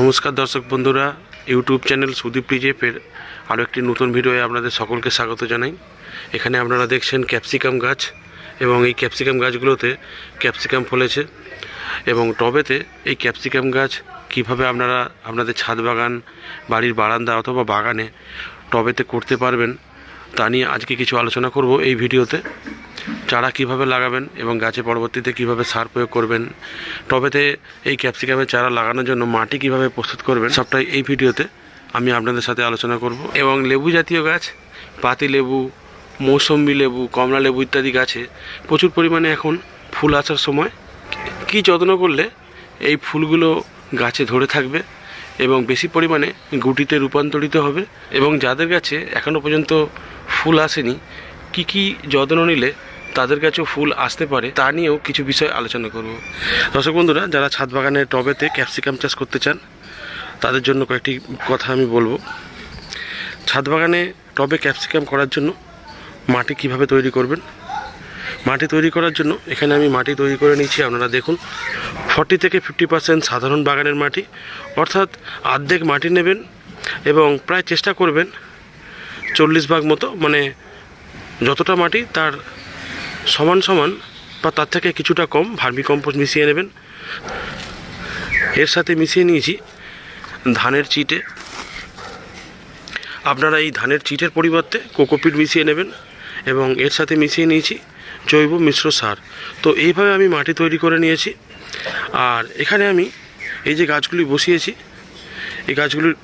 নমস্কার দর্শক বন্ধুরা, ইউটিউব চ্যানেল সুদীপ রিজেপের আরও একটি নতুন ভিডিওয়ে আপনাদের সকলকে স্বাগত জানাই। এখানে আপনারা দেখছেন ক্যাপসিকাম গাছ এবং এই ক্যাপসিকাম গাছগুলোতে ক্যাপসিকাম ফলেছে এবং টবেতে এই ক্যাপসিকাম গাছ কীভাবে আপনারা আপনাদের ছাদ বাগান, বাড়ির বারান্দা অথবা বাগানে টবেতে করতে পারবেন তা নিয়ে আজকে কিছু আলোচনা করব এই ভিডিওতে। চারা কীভাবে লাগাবেন এবং গাছে পরবর্তীতে কীভাবে সার প্রয়োগ করবেন? টবেতে এই ক্যাপসিকামের চারা লাগানোর জন্য মাটি কীভাবে প্রস্তুত করবেন? সবটাই এই ভিডিওতে আমি আপনাদের সাথে আলোচনা করব। এবং লেবু জাতীয় গাছ, পাতি লেবু, মৌসম্বি লেবু, কমলা লেবু ইত্যাদি গাছে প্রচুর পরিমাণে এখন ফুল আসার সময়। কি যত্ন করলে এই ফুলগুলো গাছে ধরে থাকবে এবং বেশি পরিমাণে গুটিতে রূপান্তরিত হবে? এবং যাদের গাছে এখনও পর্যন্ত ফুল আসেনি, কি কি যত্ন নিলে তাদের কাছেও ফুল আসতে পারে, তা নিয়েও কিছু বিষয় আলোচনা করব। দর্শক বন্ধুরা, যারা ছাদ বাগানের টবেতে ক্যাপসিকাম চাষ করতে চান, তাদের জন্য কয়েকটি কথা আমি বলব। ছাদ বাগানে টবে ক্যাপসিকাম করার জন্য মাটি কীভাবে তৈরি করবেন? মাটি তৈরি করার জন্য এখানে আমি মাটি তৈরি করে নিয়েছি, আপনারা দেখুন। ফর্টি থেকে ফিফটি পার্সেন্ট সাধারণ বাগানের মাটি, অর্থাৎ অর্ধেক মাটি নেবেন এবং প্রায় চেষ্টা করবেন চল্লিশ ভাগ মতো মানে যতটা মাটি তার সমান সমান বা তার থেকে কিছুটা কম ভার্মি কম্পোস্ট মিশিয়ে নেবেন। এর সাথে মিশিয়ে নিয়েছি ধানের চিটে। আপনারা এই ধানের চিটের পরিবর্তে কোকোপিট মিশিয়ে নেবেন এবং এর সাথে মিশিয়ে নিয়েছি জৈব মিশ্র সার। তো এইভাবে আমি মাটি তৈরি করে নিয়েছি। আর এখানে আমি এই যে গাছগুলি বসিয়েছি, এই গাছগুলির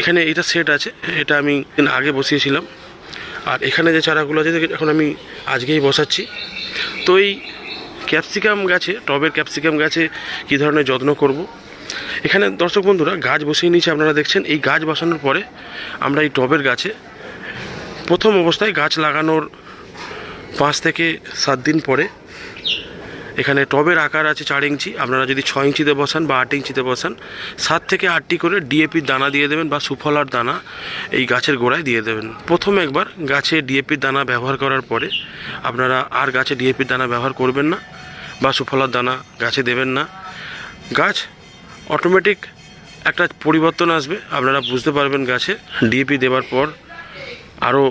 এখানে এটা সেট আছে, এটা আমি আগে বসিয়েছিলাম। আর এখানে যে চারাগুলো আছে এখন আমি আজকেই বসাচ্ছি তো এই ক্যাপসিকাম গাছে, টবের ক্যাপসিকাম গাছে কী ধরনের যত্ন করব। এখানে দর্শক বন্ধুরা, গাছ বসিয়ে নিয়েছে আপনারা দেখছেন এই গাছ বসানোর পরে আমরা এই টবের গাছে প্রথম অবস্থায় গাছ লাগানোর পাঁচ থেকে সাত দিন পরে এখানে টবের আকার আছে চার ইঞ্চি। আপনারা যদি ছ ইঞ্চিতে বসান বা আট ইঞ্চিতে বসান, সাত থেকে আটটি করে ডিএপির দানা দিয়ে দেবেন বা সুফলার দানা এই গাছের গোড়ায় দিয়ে দেবেন। প্রথম একবার গাছে ডিএপির দানা ব্যবহার করার পরে আপনারা আর গাছে ডিএপির দানা ব্যবহার করবেন না বা সুফলার দানা গাছে দেবেন না। গাছ অটোমেটিক একটা পরিবর্তন আসবে, আপনারা বুঝতে পারবেন গাছে ডিএপি দেওয়ার পর আরও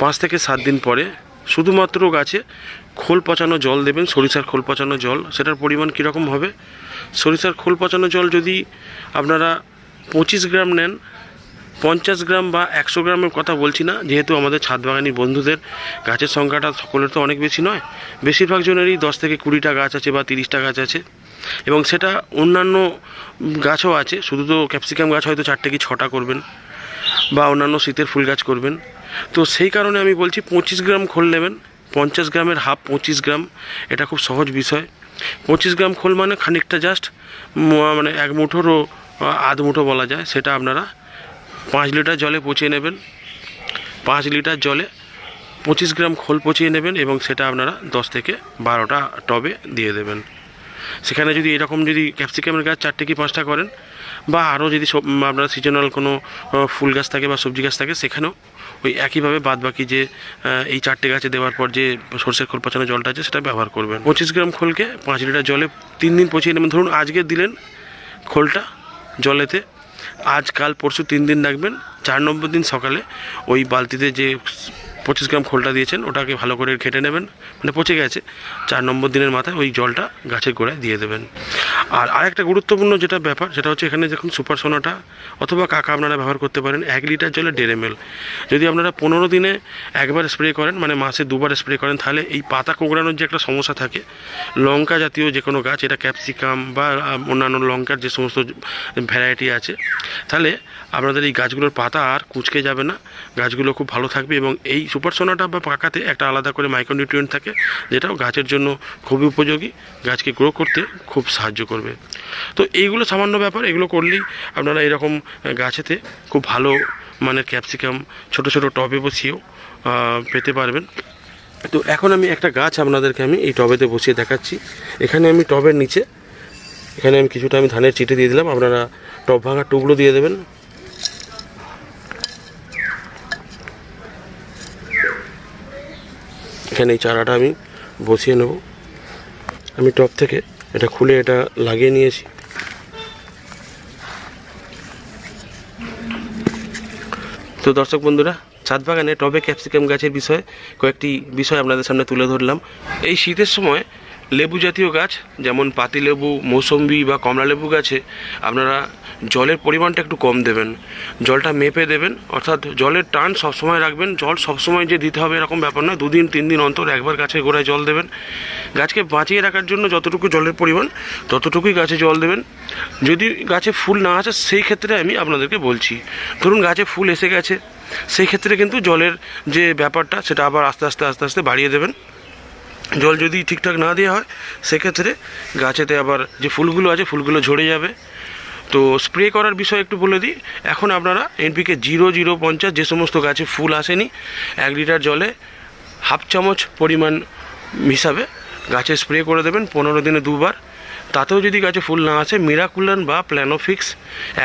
পাঁচ থেকে সাত দিন পরে শুধুমাত্র গাছে খোল পচানো জল দেবেন, সরিষার খোল পচানো জল, সেটার পরিমাণ কীরকম হবে? সরিষার খোল পচানো জল যদি আপনারা পঁচিশ গ্রাম নেন, পঞ্চাশ গ্রাম বা একশো গ্রামের কথা বলছি না, যেহেতু আমাদের ছাদ বাগানি বন্ধুদের গাছের সংখ্যাটা সকলের তো অনেক বেশি নয়, বেশিরভাগ জনেরই দশ থেকে কুড়িটা গাছ আছে বা তিরিশটা গাছ আছে, এবং সেটা অন্যান্য গাছও আছে, শুধু তো ক্যাপসিকাম গাছ হয়তো চারটে কি ছটা করবেন, বা অন্যান্য শীতের ফুল গাছ করবেন, তো সেই কারণে আমি বলছি পঁচিশ গ্রাম খোল নেবেন পঞ্চাশ গ্রামের হাফ পঁচিশ গ্রাম, এটা খুব সহজ বিষয়। পঁচিশ গ্রাম খোল মানে খানিকটা জাস্ট মানে এক মুঠোরও আধ মুঠো বলা যায়, সেটা আপনারা পাঁচ লিটার জলে পচিয়ে নেবেন। পাঁচ লিটার জলে পঁচিশ গ্রাম খোল পচিয়ে নেবেন এবং সেটা আপনারা দশ থেকে বারোটা টবে দিয়ে দেবেন। সেখানে যদি এরকম যদি ক্যাপসিকামের গাছ চারটে কি পাঁচটা করেন বা আরও যদি সব আপনার সিজনাল কোনো ফুল গাছ থাকে বা সবজি গাছ থাকে, সেখানেও ওই একইভাবে বাদ বাকি যে এই চারটে গাছে দেওয়ার পর যে সর্ষের খোল পচানো জলটা আছে, সেটা ব্যবহার করবেন। পঁচিশ গ্রাম খোলকে পাঁচ লিটার জলে তিন দিন পচিয়ে নেবেন। ধরুন আজকে দিলেন খোলটা জলেতে, আজ কাল পরশু তিন দিন রাখবেন, চার নম্বর দিন সকালে ওই বালতিতে যে পঁচিশ গ্রাম খোলটা দিয়েছেন, ওটাকে ভালো করে খেটে নেবেন মানে পচে গেছে, চার নম্বর দিনের মাথায় ওই জলটা গাছের গোড়ায় দিয়ে দেবেন। আর আরেকটা গুরুত্বপূর্ণ যেটা ব্যাপার, সেটা হচ্ছে এখানে যখন সুপার সোনাটা অথবা কাকা আপনারা ব্যবহার করতে পারেন, এক লিটার জলে দেড় এম যদি আপনারা পনেরো দিনে একবার স্প্রে করেন মানে মাসে দুবার স্প্রে করেন, তাহলে এই পাতা কোঁকড়ানোর যে একটা সমস্যা থাকে, লঙ্কা জাতীয় যে কোনো গাছ, এটা ক্যাপসিকাম বা অন্যান্য লঙ্কার যে সমস্ত ভ্যারাইটি আছে, তাহলে আপনাদের এই গাছগুলোর পাতা আর কুচকে যাবে না, গাছগুলো খুব ভালো থাকবে এবং এই সুপার সোনাটা বা পাকাতে একটা আলাদা করে মাইক্রোনিউট্রিয়েন্ট থাকে, যেটাও গাছের জন্য খুবই উপযোগী, গাছকে গ্রো করতে খুব সাহায্য করবে। তো এইগুলো সামান্য ব্যাপার, এগুলো করলেই আপনারা এরকম গাছেতে খুব ভালো মানের ক্যাপসিকাম, ছোট ছোট টবে বসিয়েও পেতে পারবেন। তো এখন আমি একটা গাছ আপনাদেরকে আমি এই টবেতে বসিয়ে দেখাচ্ছি। এখানে আমি টবের নিচে, এখানে আমি কিছুটা আমি ধানের চিটে দিয়ে দিলাম, আপনারা টব ভাঙার টুকরো দিয়ে দেবেন। এখানে এই চারাটা আমি বসিয়ে নেব। আমি টপ থেকে এটা খুলে এটা লাগিয়ে নিয়েছি। তো দর্শক বন্ধুরা, ছাদ বাগানে টবে ক্যাপসিকাম গাছের বিষয়ে কয়েকটি বিষয় আপনাদের সামনে তুলে ধরলাম। এই শীতের সময় লেবু জাতীয় গাছ, যেমন পাতিলেবু মৌসম্বি বা কমলা লেবু গাছে আপনারা জলের পরিমাণটা একটু কম দেবেন। জলটা মেপে দেবেন, অর্থাৎ জলের টান সবসময় রাখবেন। জল সবসময় যে দিতে হবে এরকম ব্যাপার নয়, দুদিন, তিন দিন অন্তর একবার গাছের গোড়ায় জল দেবেন। গাছকে বাঁচিয়ে রাখার জন্য যতটুকু জলের পরিমাণ, ততটুকুই গাছে জল দেবেন। যদি গাছে ফুল না আসে, সেই ক্ষেত্রে আমি আপনাদেরকে বলছি, ধরুন গাছে ফুল এসে গেছে, সেই ক্ষেত্রে কিন্তু জলের যে ব্যাপারটা, সেটা আবার আস্তে আস্তে আস্তে আস্তে বাড়িয়ে দেবেন। জল যদি ঠিকঠাক না দেওয়া হয়, সেক্ষেত্রে গাছেতে আবার যে ফুলগুলো আছে, ফুলগুলো ঝরে যাবে। তো স্প্রে করার বিষয় একটু বলে দিই, এখন আপনারা এনপিকে জিরো জিরো পঞ্চাশ যে সমস্ত গাছে ফুল আসেনি, এক লিটার জলে হাফ চামচ পরিমাণ হিসাবে গাছে স্প্রে করে দেবেন, পনেরো দিনে দুবার। তাতেও যদি গাছে ফুল না আসে মিরাকুলান বা প্ল্যানোফিক্স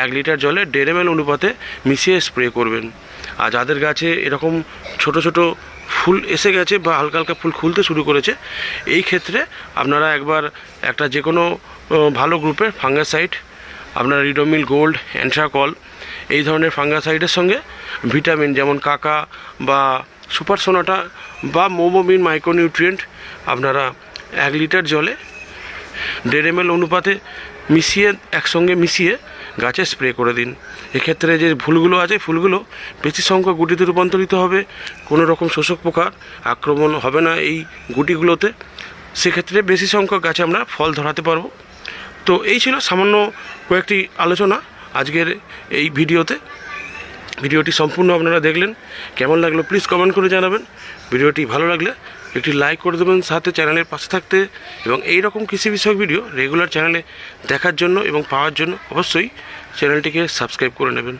এক লিটার জলে এম অনুপাতে মিশিয়ে স্প্রে করবেন। আর যাদের গাছে এরকম ছোট ছোট ফুল এসে গেছে বা হালকা হালকা ফুল খুলতে শুরু করেছে। এই ক্ষেত্রে আপনারা একবার একটা যে কোনো ভালো গ্রুপের ফাঙ্গাসাইড, আপনার রিডোমিল গোল্ড অ্যান্ট্রাকল এই ধরনের ফাঙ্গাসাইডের সঙ্গে ভিটামিন যেমন কাকা বা সুপার সোনাটা বা মোমোমিন মাইক্রোনিউট্রিয়েন্ট আপনারা এক লিটার জলে দেড় এম অনুপাতে মিশিয়ে, একসঙ্গে মিশিয়ে গাছে স্প্রে করে দিন। এক্ষেত্রে যে ফুলগুলো আছে ফুলগুলো বেশি সংখ্যক গুটিতে রূপান্তরিত হবে। কোনো রকম শোষক পোকার আক্রমণ হবে না এই গুটিগুলোতে। সেক্ষেত্রে বেশি সংখ্যক গাছে আমরা ফল ধরাতে পারব। তো এই ছিল সামান্য কয়েকটি আলোচনা আজকের এই ভিডিওতে। ভিডিওটি সম্পূর্ণ আপনারা দেখলেন। কেমন লাগল প্লিজ কমেন্ট করে জানাবেন। ভিডিওটি ভালো লাগলে একটি লাইক করে দেবেন, সাথে চ্যানেলের পাশে থাকতে এবং এই রকম কৃষি বিষয়ক ভিডিও রেগুলার চ্যানেলে দেখার জন্য এবং পাওয়ার জন্য অবশ্যই চ্যানেলটিকে সাবস্ক্রাইব করে নেবেন।